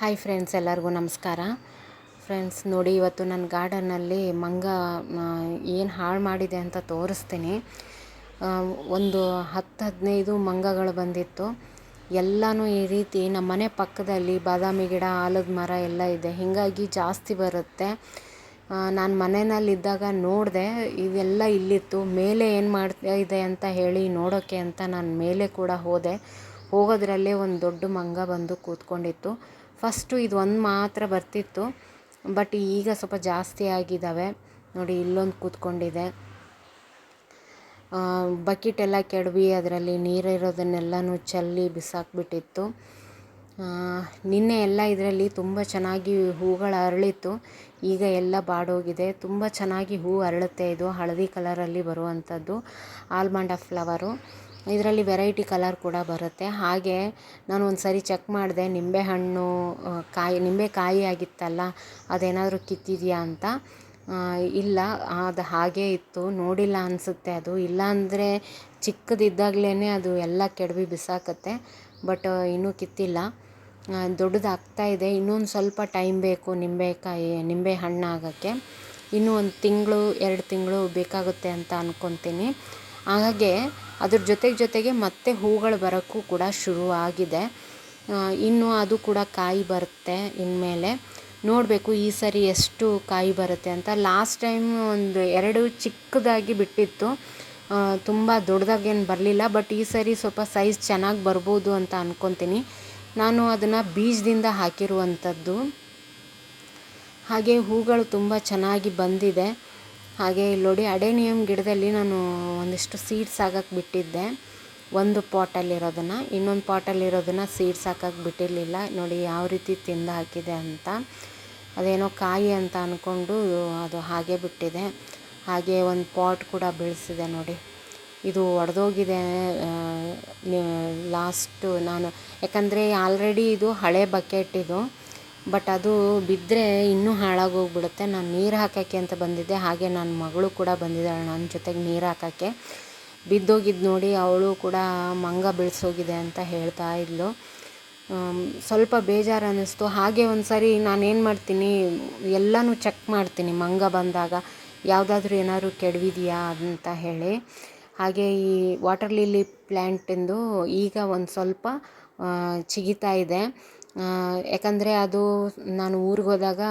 Hi friends ಎಲ್ಲರಿಗೂ ನಮಸ್ಕಾರ. Friends ನೋಡಿ ಇವತ್ತು ನನ್ನ ಗಾರ್ಡನ್ನಲ್ಲಿ ಮಂಗ ಏನು ಹಾಳು ಮಾಡಿದೆ ಅಂತ ತೋರಿಸ್ತೀನಿ. ಒಂದು ಹತ್ತು ಹದಿನೈದು ಮಂಗಗಳು ಬಂದಿತ್ತು. ಎಲ್ಲನೂ ಈ ರೀತಿ ನಮ್ಮ ಮನೆ ಪಕ್ಕದಲ್ಲಿ ಬಾದಾಮಿ ಗಿಡ, ಆಲದ ಮರ ಎಲ್ಲ ಇದೆ. ಹೀಗಾಗಿ ಜಾಸ್ತಿ ಬರುತ್ತೆ. ನಾನು ಮನೆಯಲ್ಲಿದ್ದಾಗ ನೋಡಿದೆ, ಇದೆಲ್ಲ ಇಲ್ಲಿತ್ತು. ಮೇಲೆ ಏನು ಮಾಡ್ತಾ ಇದೆ ಅಂತ ಹೇಳಿ ನೋಡೋಕ್ಕೆ ಅಂತ ನಾನು ಮೇಲೆ ಕೂಡ ಹೋದೆ. ಹೋಗೋದ್ರಲ್ಲೇ ಒಂದು ದೊಡ್ಡ ಮಂಗ ಬಂದು ಕೂತ್ಕೊಂಡಿತ್ತು. ಫಸ್ಟು ಇದು ಒಂದು ಮಾತ್ರ ಬರ್ತಿತ್ತು. ಬಟ್ ಈಗ ಸ್ವಲ್ಪ ಜಾಸ್ತಿ ಆಗಿದ್ದಾವೆ. ನೋಡಿ, ಇಲ್ಲೊಂದು ಕೂತ್ಕೊಂಡಿದೆ. ಬಕೆಟ್ ಎಲ್ಲ ಕೆಡವಿ, ಅದರಲ್ಲಿ ನೀರಿರೋದನ್ನೆಲ್ಲನೂ ಚೆಲ್ಲಿ ಬಿಸಾಕ್ಬಿಟ್ಟಿತ್ತು. ನಿನ್ನೆ ಎಲ್ಲ ಇದರಲ್ಲಿ ತುಂಬ ಚೆನ್ನಾಗಿ ಹೂಗಳು ಅರಳಿತ್ತು. ಈಗ ಎಲ್ಲ ಬಾಡೋಗಿದೆ. ತುಂಬ ಚೆನ್ನಾಗಿ ಹೂ ಅರಳುತ್ತೆ ಇದು. ಹಳದಿ ಕಲರಲ್ಲಿ ಬರುವಂಥದ್ದು. Almond flower. ಇದರಲ್ಲಿ ವೆರೈಟಿ ಕಲರ್ ಕೂಡ ಬರುತ್ತೆ. ಹಾಗೆ ನಾನು ಒಂದು ಸರಿ ಚೆಕ್ ಮಾಡಿದೆ, ನಿಂಬೆ ಹಣ್ಣು ಕಾಯಿ ನಿಂಬೆಕಾಯಿ ಆಗಿತ್ತಲ್ಲ, ಅದೇನಾದರೂ ಕಿತ್ತಿದೆಯಾ ಅಂತ. ಇಲ್ಲ ಅದು ಹಾಗೇ ಇತ್ತು. ನೋಡಿಲ್ಲ ಅನಿಸುತ್ತೆ ಅದು. ಇಲ್ಲಾಂದರೆ ಚಿಕ್ಕದಿದ್ದಾಗಲೇ ಅದು ಎಲ್ಲ ಕೆಡವಿ ಬಿಸಾಕತ್ತೆ, ಬಟ್ ಇನ್ನೂ ಕಿತ್ತಿಲ್ಲ. ದೊಡ್ಡದಾಗ್ತಾ ಇದೆ. ಇನ್ನೊಂದು ಸ್ವಲ್ಪ ಟೈಮ್ ಬೇಕು ನಿಂಬೆಕಾಯಿ ನಿಂಬೆ ಹಣ್ಣು ಆಗೋಕ್ಕೆ. ಇನ್ನೂ ಒಂದು ತಿಂಗಳು, ಎರಡು ತಿಂಗಳು ಬೇಕಾಗುತ್ತೆ ಅಂತ ಅಂದ್ಕೊತೀನಿ ಹಾಗೆ ಅದ್ರ ಜೊತೆಗೆ ಜೊತೆಗೆ ಮತ್ತೆ ಹೂಗಳು ಬರೋಕ್ಕೂ ಕೂಡ ಶುರು ಆಗಿದೆ ಇನ್ನು ಅದು ಕೂಡ ಕಾಯಿ ಬರುತ್ತೆ ಇನ್ಮೇಲೆ. ನೋಡಬೇಕು ಈ ಸರಿ ಎಷ್ಟು ಕಾಯಿ ಬರುತ್ತೆ ಅಂತ. ಲಾಸ್ಟ್ ಟೈಮ್ ಒಂದು ಎರಡು ಚಿಕ್ಕದಾಗಿ ಬಿಟ್ಟಿತ್ತು. ತುಂಬ ದೊಡ್ಡದಾಗೇನು ಬರಲಿಲ್ಲ, ಬಟ್ ಈ ಸರಿ ಸ್ವಲ್ಪ ಸೈಜ್ ಚೆನ್ನಾಗಿ ಬರ್ಬೋದು ಅಂತ ಅಂದ್ಕೊತೀನಿ ನಾನು ಅದನ್ನು ಬೀಜದಿಂದ ಹಾಕಿರುವಂಥದ್ದು. ಹಾಗೆ ಹೂಗಳು ತುಂಬ ಚೆನ್ನಾಗಿ ಬಂದಿದೆ. ಹಾಗೆ ಇಲ್ಲಿ ನೋಡಿ ಅಡೇನಿಯಮ್ ಗಿಡದಲ್ಲಿ ನಾನು ಒಂದಿಷ್ಟು ಸೀಡ್ಸ್ ಹಾಕಕ್ಕೆ ಬಿಟ್ಟಿದ್ದೆ. ಒಂದು ಪಾಟಲ್ಲಿರೋದನ್ನು ಇನ್ನೊಂದು ಪಾಟಲ್ಲಿರೋದನ್ನು ಸೀಡ್ಸ್ ಹಾಕಕ್ಕೆ ಬಿಟ್ಟಿರಲಿಲ್ಲ. ನೋಡಿ, ಯಾವ ರೀತಿ ತಿಂದು ಹಾಕಿದೆ ಅಂತ. ಅದೇನೋ ಕಾಯಿ ಅಂತ ಅಂದ್ಕೊಂಡು ಅದು ಹಾಗೆ ಬಿಟ್ಟಿದೆ. ಹಾಗೆ ಒಂದು ಪಾಟ್ ಕೂಡ ಬೆಳೆಸಿದೆ ನೋಡಿ. ಇದು ಒಡೆದೋಗಿದೆ ಲಾಸ್ಟು ನಾನು. ಯಾಕಂದರೆ ಆಲ್ರೆಡಿ ಇದು ಹಳೆ ಬಕೆಟ್ ಇದು. ಬಟ್ ಅದು ಬಿದ್ದರೆ ಇನ್ನೂ ಹಾಳಾಗೋಗ್ಬಿಡುತ್ತೆ ನಾನು ನೀರು ಹಾಕೋಕ್ಕೆ ಅಂತ ಬಂದಿದ್ದೆ. ಹಾಗೆ ನನ್ನ ಮಗಳು ಕೂಡ ಬಂದಿದ್ದಾಳೆ ನನ್ನ ಜೊತೆಗೆ ನೀರು ಹಾಕೋಕ್ಕೆ. ಬಿದ್ದೋಗಿದ್ದು ನೋಡಿ ಅವಳು ಕೂಡ ಮಂಗ ಬೀಳ್ಸೋಗಿದೆ ಅಂತ ಹೇಳ್ತಾ ಇದ್ಲು. ಸ್ವಲ್ಪ ಬೇಜಾರು ಅನ್ನಿಸ್ತು ಹಾಗೆ ಒಂದು ಸಾರಿ ನಾನೇನು ಮಾಡ್ತೀನಿ, ಎಲ್ಲನೂ ಚೆಕ್ ಮಾಡ್ತೀನಿ ಮಂಗ ಬಂದಾಗ. ಯಾವುದಾದ್ರೂ ಏನಾದರೂ ಕೆಡವಿದೆಯಾ ಅಂತ ಹೇಳಿ. ಹಾಗೆ ಈ ವಾಟರ್ ಲಿಲಿ ಪ್ಲ್ಯಾಂಟಿಂದು ಈಗ ಒಂದು ಸ್ವಲ್ಪ ಚಿಗಿತಾ ಇದೆ. ಯಾಕಂದರೆ ಅದು ನಾನು ಊರಿಗೆ ಹೋದಾಗ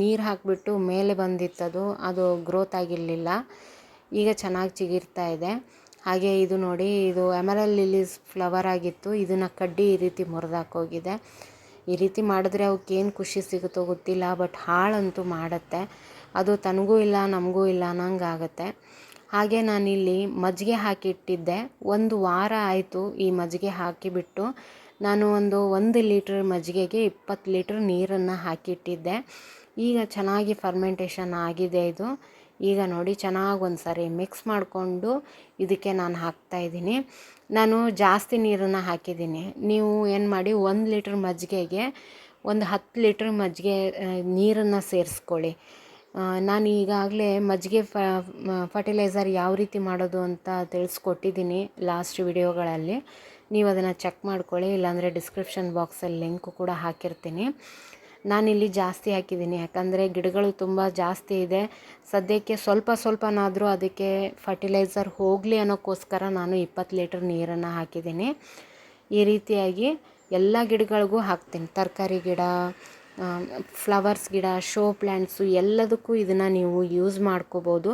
ನೀರು ಹಾಕಿಬಿಟ್ಟು ಮೇಲೆ ಬಂದಿತ್ತದು, ಅದು ಗ್ರೋತ್ ಆಗಿರಲಿಲ್ಲ. ಈಗ ಚೆನ್ನಾಗಿ ಚಿಗಿರ್ತಾ ಇದೆ. ಹಾಗೆ ಇದು ನೋಡಿ, ಇದು ಎಮರಲ್ ಲಿಲೀಸ್ ಫ್ಲವರ್ ಆಗಿತ್ತು. ಇದನ್ನು ಕಡ್ಡಿ ಈ ರೀತಿ ಮುರಿದಾಕೋಗಿದೆ ಈ ರೀತಿ ಮಾಡಿದ್ರೆ ಅವಕ್ಕೆ ಏನು ಖುಷಿ ಸಿಗುತ್ತೋ ಗೊತ್ತಿಲ್ಲ, ಬಟ್ ಹಾಳಂತೂ ಮಾಡುತ್ತೆ. ಅದು ತನಗೂ ಇಲ್ಲ, ನಮಗೂ ಇಲ್ಲ ಅನ್ನಂಗೆ ಆಗುತ್ತೆ. ಹಾಗೆ ನಾನಿಲ್ಲಿ ಮಜ್ಜಿಗೆ ಹಾಕಿಟ್ಟಿದ್ದೆ. ಒಂದು ವಾರ ಆಯಿತು ಈ ಮಜ್ಜಿಗೆ ಹಾಕಿಬಿಟ್ಟು. ನಾನು ಒಂದು ಒಂದು ಲೀಟ್ರ್ ಮಜ್ಜಿಗೆಗೆ ಇಪ್ಪತ್ತು ಲೀಟ್ರ್ ನೀರನ್ನು ಹಾಕಿಟ್ಟಿದ್ದೆ. ಈಗ ಚೆನ್ನಾಗಿ ಫರ್ಮೆಂಟೇಷನ್ ಆಗಿದೆ ಇದು. ಈಗ ನೋಡಿ ಚೆನ್ನಾಗಿ ಒಂದು ಸಾರಿ ಮಿಕ್ಸ್ ಮಾಡಿಕೊಂಡು ಇದಕ್ಕೆ ನಾನು ಹಾಕ್ತಾಯಿದ್ದೀನಿ ನಾನು ಜಾಸ್ತಿ ನೀರನ್ನು ಹಾಕಿದ್ದೀನಿ. ನೀವು ಏನು ಮಾಡಿ ಒಂದು ಲೀಟ್ರ್ ಮಜ್ಜಿಗೆಗೆ ಒಂದು ಹತ್ತು ಲೀಟ್ರ್ ಮಜ್ಜಿಗೆ ನೀರನ್ನು ಸೇರಿಸ್ಕೊಳ್ಳಿ. ನಾನು ಈಗಾಗಲೇ ಮಜ್ಜಿಗೆ ಫ ಫರ್ಟಿಲೈಸರ್ ಯಾವ ರೀತಿ ಮಾಡೋದು ಅಂತ ತಿಳಿಸ್ಕೊಟ್ಟಿದ್ದೀನಿ ಲಾಸ್ಟ್ ವಿಡಿಯೋಗಳಲ್ಲಿ ನೀವು ಅದನ್ನು ಚೆಕ್ ಮಾಡ್ಕೊಳ್ಳಿ, ಇಲ್ಲಾಂದರೆ ಡಿಸ್ಕ್ರಿಪ್ಷನ್ ಬಾಕ್ಸಲ್ಲಿ ಲಿಂಕು ಕೂಡ ಹಾಕಿರ್ತೀನಿ. ನಾನಿಲ್ಲಿ ಜಾಸ್ತಿ ಹಾಕಿದ್ದೀನಿ, ಯಾಕಂದರೆ ಗಿಡಗಳು ತುಂಬ ಜಾಸ್ತಿ ಇದೆ. ಸದ್ಯಕ್ಕೆ ಸ್ವಲ್ಪ ಸ್ವಲ್ಪನಾದರೂ ಅದಕ್ಕೆ ಫರ್ಟಿಲೈಸರ್ ಹೋಗಲಿ ಅನ್ನೋಕ್ಕೋಸ್ಕರ ನಾನು ಇಪ್ಪತ್ತು ಲೀಟ್ರ್ ನೀರನ್ನು ಹಾಕಿದ್ದೀನಿ. ಈ ರೀತಿಯಾಗಿ ಎಲ್ಲ ಗಿಡಗಳಿಗೂ ಹಾಕ್ತೀನಿ. ತರಕಾರಿ ಗಿಡ ಫ್ಲವರ್ಸ್ ಗಿಡ ಶೋ ಪ್ಲ್ಯಾಂಟ್ಸು ಎಲ್ಲದಕ್ಕೂ ಇದನ್ನು ನೀವು ಯೂಸ್ ಮಾಡ್ಕೋಬೋದು.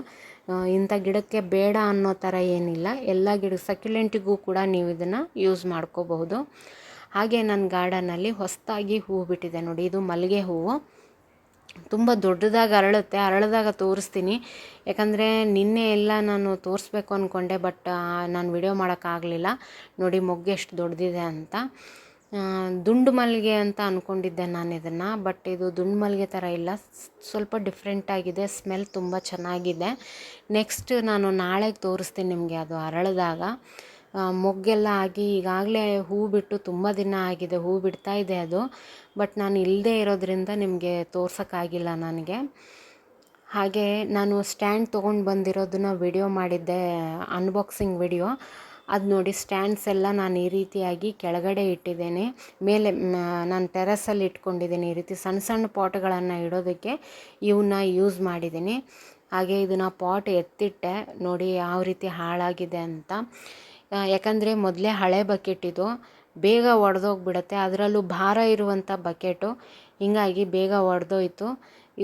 ಇಂಥ ಗಿಡಕ್ಕೆ ಬೇಡ ಅನ್ನೋ ಥರ ಏನಿಲ್ಲ. ಎಲ್ಲ ಗಿಡ ಸಕ್ಯುಲೆಂಟಿಗೂ ಕೂಡ ನೀವು ಇದನ್ನು ಯೂಸ್ ಮಾಡ್ಕೋಬಹುದು. ಹಾಗೆ ನನ್ನ ಗಾರ್ಡನಲ್ಲಿ ಹೊಸದಾಗಿ ಹೂವು ಬಿಟ್ಟಿದೆ ನೋಡಿ, ಇದು ಮಲ್ಲಿಗೆ ಹೂವು. ತುಂಬ ದೊಡ್ಡದಾಗಿ ಅರಳುತ್ತೆ. ಅರಳಿದಾಗ ತೋರಿಸ್ತೀನಿ. ಯಾಕಂದರೆ ನಿನ್ನೆ ಎಲ್ಲ ನಾನು ತೋರಿಸ್ಬೇಕು ಅಂದ್ಕೊಂಡೆ ಬಟ್ ನಾನು ವಿಡಿಯೋ ಮಾಡೋಕ್ಕಾಗಲಿಲ್ಲ. ನೋಡಿ, ಮೊಗ್ಗು ಎಷ್ಟು ದೊಡ್ಡದಿದೆ ಅಂತ. ದುಂಡು ಮಲ್ಲಿಗೆ ಅಂತ ಅಂದ್ಕೊಂಡಿದ್ದೆ ನಾನು ಇದನ್ನು ಬಟ್ ಇದು ದುಂಡು ಮಲ್ಲಿಗೆ ಥರ ಇಲ್ಲ. ಸ್ವಲ್ಪ ಡಿಫ್ರೆಂಟ್ ಆಗಿದೆ ಸ್ಮೆಲ್ ತುಂಬ ಚೆನ್ನಾಗಿದೆ. ನೆಕ್ಸ್ಟ್ ನಾನು ನಾಳೆಗೆ ತೋರಿಸ್ತೀನಿ ನಿಮಗೆ ಅದು ಅರಳಿದಾಗ. ಮೊಗ್ಗೆಲ್ಲ ಆಗಿ ಈಗಾಗಲೇ ಹೂ ಬಿಟ್ಟು ತುಂಬ ದಿನ ಆಗಿದೆ, ಹೂ ಬಿಡ್ತಾ ಇದೆ ಅದು ಬಟ್ ನಾನು ಇಲ್ಲದೆ ಇರೋದ್ರಿಂದ ನಿಮಗೆ ತೋರ್ಸೋಕ್ಕಾಗಿಲ್ಲ ನನಗೆ. ಹಾಗೆ ನಾನು ಸ್ಟ್ಯಾಂಡ್ ತೊಗೊಂಡು ಬಂದಿರೋದನ್ನ ವಿಡಿಯೋ ಮಾಡಿದ್ದೆ ಅನ್ಬಾಕ್ಸಿಂಗ್ ವಿಡಿಯೋ ಅದು ನೋಡಿ ಸ್ಟ್ಯಾಂಡ್ಸ್ ಎಲ್ಲ ನಾನು ಈ ರೀತಿಯಾಗಿ ಕೆಳಗಡೆ ಇಟ್ಟಿದ್ದೇನೆ. ಮೇಲೆ ನಾನು ಟೆರಸಲ್ಲಿ ಇಟ್ಕೊಂಡಿದ್ದೀನಿ ಈ ರೀತಿ ಸಣ್ಣ ಸಣ್ಣ ಪಾಟ್ಗಳನ್ನು ಇಡೋದಕ್ಕೆ ಇವನ್ನ ಯೂಸ್ ಮಾಡಿದ್ದೀನಿ. ಹಾಗೆ ಇದನ್ನು ಪಾಟ್ ಎತ್ತಿಟ್ಟೆ, ನೋಡಿ ಯಾವ ರೀತಿ ಹಾಳಾಗಿದೆ ಅಂತ. ಯಾಕಂದರೆ ಮೊದಲೇ ಹಳೆ ಬಕೆಟ್ ಇದು. ಬೇಗ ಒಡೆದೋಗ್ಬಿಡತ್ತೆ, ಅದರಲ್ಲೂ ಭಾರ ಇರುವಂಥ ಬಕೆಟು ಹೀಗಾಗಿ ಬೇಗ ಒಡೆದೋಯ್ತು.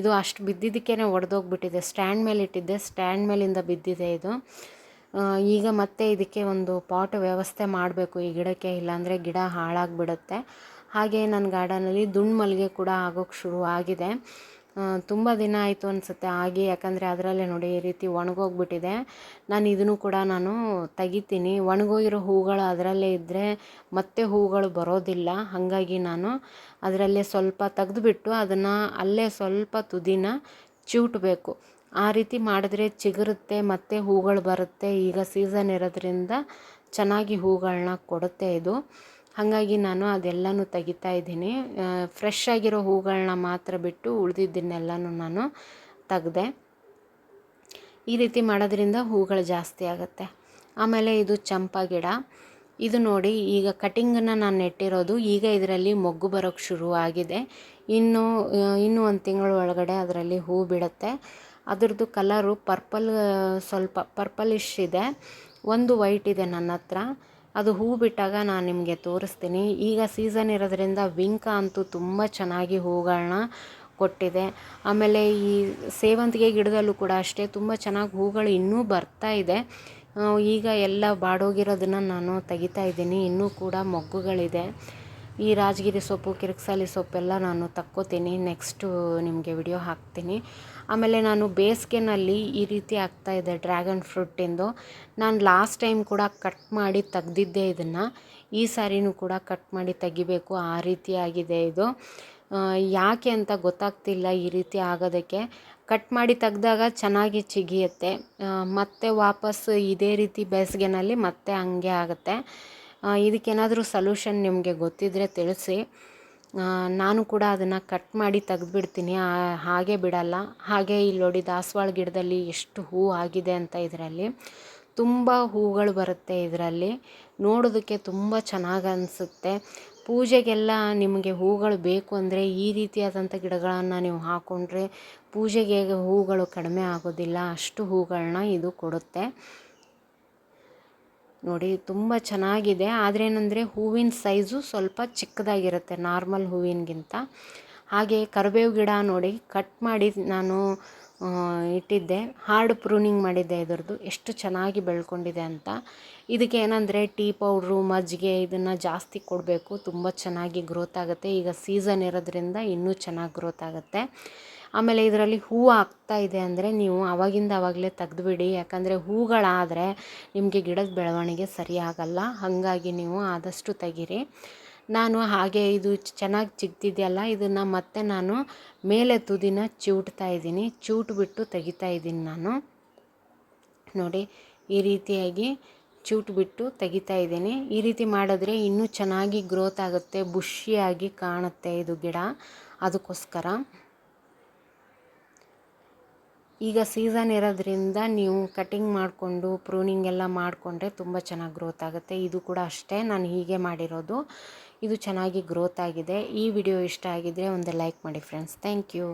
ಇದು ಅಷ್ಟು ಬಿದ್ದಿದ್ದಕ್ಕೇ ಒಡೆದೋಗ್ಬಿಟ್ಟಿದೆ. ಸ್ಟ್ಯಾಂಡ್ ಮೇಲೆ ಇಟ್ಟಿದ್ದೆ ಸ್ಟ್ಯಾಂಡ್ ಮೇಲಿಂದ ಬಿದ್ದಿದೆ ಇದು. ಈಗ ಮತ್ತೆ ಇದಕ್ಕೆ ಒಂದು ಪಾಟ್ ವ್ಯವಸ್ಥೆ ಮಾಡಬೇಕು. ಈ ಗಿಡಕ್ಕೆ ಇಲ್ಲಾಂದರೆ ಗಿಡ ಹಾಳಾಗಿಬಿಡುತ್ತೆ. ಹಾಗೆ ನನ್ನ ಗಾರ್ಡನಲ್ಲಿ ದುಂಡು ಮಲ್ಲಿಗೆ ಕೂಡ ಆಗೋಕ್ಕೆ ಶುರು ಆಗಿದೆ. ತುಂಬ ದಿನ ಆಯಿತು ಅನಿಸುತ್ತೆ ಆಗಿ, ಯಾಕಂದರೆ ಅದರಲ್ಲೇ ನೋಡಿ ಈ ರೀತಿ ಒಣಗೋಗ್ಬಿಟ್ಟಿದೆ. ನಾನು ಇದನ್ನು ಕೂಡ ನಾನು ತೆಗಿತೀನಿ. ಒಣಗೋಗಿರೋ ಹೂಗಳು ಅದರಲ್ಲೇ ಇದ್ದರೆ ಮತ್ತೆ ಹೂಗಳು ಬರೋದಿಲ್ಲ. ಹಾಗಾಗಿ ನಾನು ಅದರಲ್ಲೇ ಸ್ವಲ್ಪ ತೆಗೆದುಬಿಟ್ಟು ಅದನ್ನು ಅಲ್ಲೇ ಸ್ವಲ್ಪ ತುದಿನ ಚಿವುಟ್ಬೇಕು ಆ ರೀತಿ ಮಾಡಿದ್ರೆ ಚಿಗುರುತ್ತೆ, ಮತ್ತು ಹೂಗಳು ಬರುತ್ತೆ. ಈಗ ಸೀಸನ್ ಇರೋದ್ರಿಂದ ಚೆನ್ನಾಗಿ ಹೂಗಳನ್ನ ಕೊಡುತ್ತೆ ಇದು. ಹಾಗಾಗಿ ನಾನು ಅದೆಲ್ಲನೂ ತೆಗಿತಾ ಇದ್ದೀನಿ. ಫ್ರೆಶ್ ಆಗಿರೋ ಹೂಗಳನ್ನ ಮಾತ್ರ ಬಿಟ್ಟು ಉಳಿದಿದ್ದನ್ನೆಲ್ಲನೂ ನಾನು ತೆಗ್ದೆ. ಈ ರೀತಿ ಮಾಡೋದ್ರಿಂದ ಹೂಗಳು ಜಾಸ್ತಿ ಆಗುತ್ತೆ. ಆಮೇಲೆ ಇದು ಚಂಪಾ ಗಿಡ. ಇದು ನೋಡಿ, ಈಗ ಕಟಿಂಗನ್ನು ನಾನು ನೆಟ್ಟಿರೋದು, ಈಗ ಇದರಲ್ಲಿ ಮೊಗ್ಗು ಬರೋಕ್ಕೆ ಶುರು ಆಗಿದೆ. ಇನ್ನು ಇನ್ನೂ ಒಂದು ತಿಂಗಳ ಒಳಗಡೆ ಅದರಲ್ಲಿ ಹೂ ಬಿಡುತ್ತೆ. ಅದರದ್ದು ಕಲರು ಪರ್ಪಲ್ ಸ್ವಲ್ಪ ಪರ್ಪಲಿಶ್ ಇದೆ. ಒಂದು ವೈಟ್ ಇದೆ ನನ್ನ ಹತ್ರ. ಅದು ಹೂ ಬಿಟ್ಟಾಗ ನಾನು ನಿಮಗೆ ತೋರಿಸ್ತೀನಿ. ಈಗ ಸೀಸನ್ ಇರೋದ್ರಿಂದ ವಿಂಕ ಅಂತೂ ತುಂಬ ಚೆನ್ನಾಗಿ ಹೂಗಳನ್ನ ಕೊಟ್ಟಿದೆ. ಆಮೇಲೆ ಈ ಸೇವಂತಿಗೆ ಗಿಡದಲ್ಲೂ ಕೂಡ ಅಷ್ಟೇ, ತುಂಬ ಚೆನ್ನಾಗಿ ಹೂಗಳು ಇನ್ನೂ ಬರ್ತಾ ಇದೆ. ಈಗ ಎಲ್ಲ ಬಾಡೋಗಿರೋದನ್ನು ನಾನು ತೆಗಿತಾ ಇದ್ದೀನಿ. ಇನ್ನೂ ಕೂಡ ಮೊಗ್ಗುಗಳಿದೆ. ಈ ರಾಜಗಿರಿ ಸೊಪ್ಪು, ಕಿರಿಕ್ಸಾಲಿ ಸೊಪ್ಪೆಲ್ಲ ನಾನು ತಕ್ಕೋತೀನಿ. ನೆಕ್ಸ್ಟು ನಿಮಗೆ ವಿಡಿಯೋ ಹಾಕ್ತೀನಿ. ಆಮೇಲೆ ನಾನು ಬೇಸಿಗೆನಲ್ಲಿ ಈ ರೀತಿ ಆಗ್ತಾ ಇದೆ ಡ್ರ್ಯಾಗನ್ ಫ್ರೂಟಿಂದು ನಾನು ಲಾಸ್ಟ್ ಟೈಮ್ ಕೂಡ ಕಟ್ ಮಾಡಿ ತೆಗ್ದಿದ್ದೆ ಇದನ್ನು. ಈ ಸಾರಿನೂ ಕೂಡ ಕಟ್ ಮಾಡಿ ತೆಗಿಬೇಕು. ಆ ರೀತಿ ಆಗಿದೆ ಇದು. ಯಾಕೆ ಅಂತ ಗೊತ್ತಾಗ್ತಿಲ್ಲ ಈ ರೀತಿ ಆಗೋದಕ್ಕೆ. ಕಟ್ ಮಾಡಿ ತೆಗ್ದಾಗ ಚೆನ್ನಾಗಿ ಚಿಗಿಯುತ್ತೆ. ಮತ್ತೆ ವಾಪಸ್ ಇದೇ ರೀತಿ ಬೇಸಿಗೆನಲ್ಲಿ ಮತ್ತೆ ಹಂಗೆ ಆಗುತ್ತೆ. ಇದಕ್ಕೇನಾದರೂ ಸೊಲ್ಯೂಷನ್ ನಿಮಗೆ ಗೊತ್ತಿದ್ದರೆ ತಿಳಿಸಿ. ನಾನು ಕೂಡ ಅದನ್ನು ಕಟ್ ಮಾಡಿ ತೆಗೆದ್ಬಿಡ್ತೀನಿ. ಹಾಗೆ ಬಿಡಲ್ಲ. ಹಾಗೆ ಇಲ್ಲಿ ನೋಡಿ ದಾಸವಾಳ ಗಿಡದಲ್ಲಿ ಎಷ್ಟು ಹೂ ಆಗಿದೆ ಅಂತ ಇದರಲ್ಲಿ. ತುಂಬ ಹೂಗಳು ಬರುತ್ತೆ ಇದರಲ್ಲಿ. ನೋಡೋದಕ್ಕೆ ತುಂಬ ಚೆನ್ನಾಗಿ ಅನಿಸುತ್ತೆ. ಪೂಜೆಗೆಲ್ಲ ನಿಮಗೆ ಹೂಗಳು ಬೇಕು ಅಂದರೆ ಈ ರೀತಿಯಾದಂಥ ಗಿಡಗಳನ್ನು ನೀವು ಹಾಕ್ಕೊಂಡ್ರೆ ಪೂಜೆಗೆ ಹೂಗಳು ಕಡಿಮೆ ಆಗೋದಿಲ್ಲ. ಅಷ್ಟು ಹೂಗಳನ್ನ ಇದು ಕೊಡುತ್ತೆ. ನೋಡಿ, ತುಂಬ ಚೆನ್ನಾಗಿದೆ. ಆದರೆ ಏನಂದರೆ ಹೂವಿನ ಸೈಜು ಸ್ವಲ್ಪ ಚಿಕ್ಕದಾಗಿರುತ್ತೆ, ನಾರ್ಮಲ್ ಹೂವಿನಗಿಂತ. ಹಾಗೆ ಕರಿಬೇವು ಗಿಡ ನೋಡಿ, ಕಟ್ ಮಾಡಿ ನಾನು ಇಟ್ಟಿದ್ದೆ. ಹಾರ್ಡ್ ಪ್ರೂನಿಂಗ್ ಮಾಡಿದ್ದೆ ಇದರದ್ದು. ಎಷ್ಟು ಚೆನ್ನಾಗಿ ಬೆಳ್ಕೊಂಡಿದೆ ಅಂತ. ಇದಕ್ಕೆ ಏನಂದರೆ ಟೀ ಪೌಡ್ರು, ಮಜ್ಜಿಗೆ ಇದನ್ನು ಜಾಸ್ತಿ ಕೊಡಬೇಕು. ತುಂಬ ಚೆನ್ನಾಗಿ ಗ್ರೋತ್ ಆಗುತ್ತೆ. ಈಗ ಸೀಸನ್ ಇರೋದ್ರಿಂದ ಇನ್ನೂ ಚೆನ್ನಾಗಿ ಗ್ರೋತ್ ಆಗುತ್ತೆ. ಆಮೇಲೆ ಇದರಲ್ಲಿ ಹೂವು ಆಗ್ತಾ ಇದೆ ಅಂದರೆ ನೀವು ಆವಾಗಿಂದ ಆವಾಗಲೇ ತೆಗೆದುಬಿಡಿ. ಯಾಕಂದರೆ ಹೂಗಳಾದರೆ ನಿಮಗೆ ಗಿಡದ ಬೆಳವಣಿಗೆ ಸರಿಯಾಗಲ್ಲ. ಹಾಗಾಗಿ ನೀವು ಆದಷ್ಟು ತೆಗೀರಿ. ನಾನು ಹಾಗೆ ಇದು ಚೆನ್ನಾಗಿ ಚಿಗ್ತಿದೆಯಲ್ಲ, ಇದನ್ನು ಮತ್ತೆ ನಾನು ಮೇಲೆ ತುದಿನ ಚಿವುಟ್ತಾ ಇದ್ದೀನಿ. ಚಿವುಟ್ಬಿಟ್ಟು ತೆಗಿತಾ ಇದ್ದೀನಿ ನಾನು. ನೋಡಿ, ಈ ರೀತಿಯಾಗಿ ಬಿಟ್ಟು ತೆಗಿತಾ ಇದ್ದೀನಿ. ಈ ರೀತಿ ಮಾಡಿದ್ರೆ ಇನ್ನೂ ಚೆನ್ನಾಗಿ ಗ್ರೋತ್ ಆಗುತ್ತೆ, ಬುಷಿಯಾಗಿ ಕಾಣುತ್ತೆ ಇದು ಗಿಡ. ಅದಕ್ಕೋಸ್ಕರ. ಈಗ ಸೀಸನ್ ಇರೋದ್ರಿಂದ ನೀವು ಕಟಿಂಗ್ ಮಾಡಿಕೊಂಡು, ಪ್ರೂನಿಂಗ್ ಎಲ್ಲ ಮಾಡಿಕೊಂಡ್ರೆ ತುಂಬ ಚೆನ್ನಾಗಿ ಗ್ರೋತ್ ಆಗುತ್ತೆ. ಇದು ಕೂಡ ಅಷ್ಟೇ, ನಾನು ಹೀಗೆ ಮಾಡಿರೋದು. ಇದು ಚೆನ್ನಾಗಿ ಗ್ರೋತ್ ಆಗಿದೆ. ಈ ವಿಡಿಯೋ ಇಷ್ಟ ಆಗಿದ್ದರೆ ಒಂದು ಲೈಕ್ ಮಾಡಿ ಫ್ರೆಂಡ್ಸ್ ಥ್ಯಾಂಕ್ ಯು